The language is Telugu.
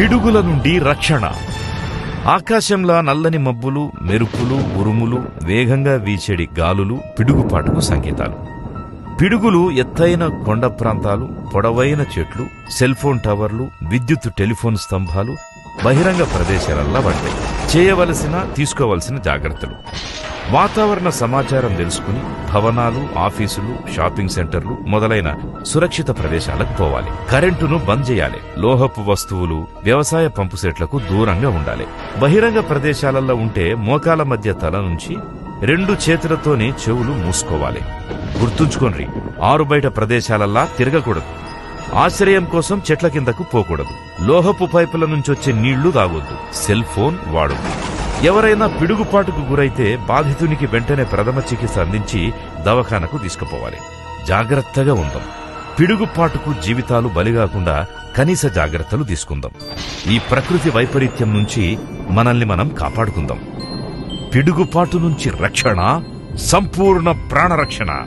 పిడుగుల నుండి రక్షణ. ఆకాశంలా నల్లని మబ్బులు మెరుపులు ఉరుములు వేగంగా వీచేడి గాలులు పిడుగుపాటుకు సంకేతాలు. పిడుగులు ఎత్తైన కొండ ప్రాంతాలు పొడవైన చెట్లు సెల్ఫోన్ టవర్లు విద్యుత్ టెలిఫోన్ స్తంభాలు బహిరంగ ప్రదేశాలల్లా పడతాయి చేయవలసిన తీసుకోవలసిన జాగ్రత్తలు. వాతావరణ సమాచారం తెలుసుకుని భవనాలు ఆఫీసులు షాపింగ్ సెంటర్లు మొదలైన సురక్షిత ప్రదేశాలకు పోవాలి. కరెంటును బంద్ చేయాలి. లోహపు వస్తువులు వ్యవసాయ పంపు సెట్లకు దూరంగా ఉండాలి. బహిరంగ ప్రదేశాలలో ఉంటే మోకాల మధ్య తల నుంచి రెండు చేతులతోనే చెవులు మూసుకోవాలి. గుర్తుంచుకోండి ఆరు బయట ప్రదేశాలల్లా తిరగకూడదు. ఆశ్రయం కోసం చెట్ల కిందకు పోకూడదు. లోహపు పైపుల నుంచొచ్చే నీళ్ళు తాగొద్దు. సెల్ ఫోన్ వాడొద్దు. ఎవరైనా పిడుగుపాటుకు గురైతే బాధితునికి వెంటనే ప్రథమ చికిత్స అందించి దవాఖానకు తీసుకుపోవాలి. జాగ్రత్తగా ఉందాం. పిడుగుపాటుకు జీవితాలు బలిగాకుండా కనీస జాగ్రత్తలు తీసుకుందాం. ఈ ప్రకృతి వైపరీత్యం నుంచి మనల్ని మనం కాపాడుకుందాం. పిడుగుపాటు నుంచి రక్షణ సంపూర్ణ ప్రాణరక్షణ.